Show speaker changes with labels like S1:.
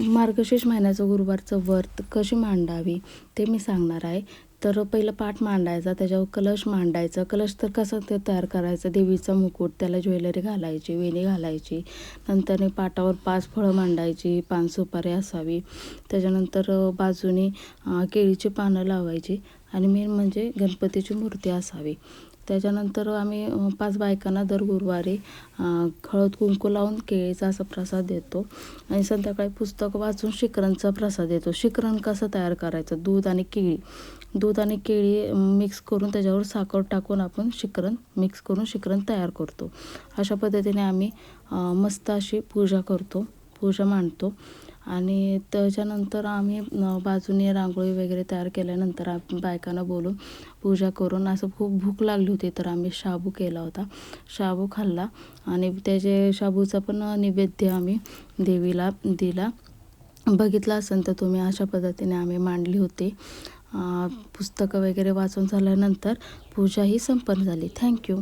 S1: मार्गशीर्ष महिन्याचं गुरुवारचं व्रत कशी मांडावी ते मी सांगणार आहे. तर पहिलं पाठ मांडायचा त्याच्यावर कलश मांडायचा. कलश तर कसं ते तयार करायचं? देवीचा मुकुट त्याला ज्वेलरी घालायची वेणी घालायची. नंतर पाटावर पाच फळं मांडायची पान सुपारी असावी. त्याच्यानंतर बाजूने केळीची पानं लावायची. आणि मेन म्हणजे गणपतीची मूर्ती असावी. त्याच्यानंतर आम्ही पाच बायकांना दर गुरुवारी हळद कुंकू लावून केळीचा असा प्रसाद देतो. आणि संध्याकाळी पुस्तक वाचून शिकरणचा प्रसाद देतो. शिकरण कसं तयार करायचं? दूध आणि केळी. दूध आणि केळी मिक्स करून त्याच्यावर साखर टाकून आपण शिकरण मिक्स करून शिकरण तयार करतो. अशा पद्धतीने आम्ही मस्त अशी पूजा करतो. पूजा मांडतो. आणि त्याच्यानंतर आम्ही बाजूने रांगोळी वगैरे तयार केल्यानंतर आप बायकांना बोलून पूजा करून असं खूप भूक लागली होती तर आम्ही शाबू केला होता. शाबू खाल्ला आणि त्याचे शाबूचा पण नैवेद्य आम्ही देवीला दिला. बघितलं असेल तर तुम्ही अशा पद्धतीने आम्ही मांडली होती. पुस्तकं वगैरे वाचून झाल्यानंतर पूजा ही संपन्न झाली. थँक्यू.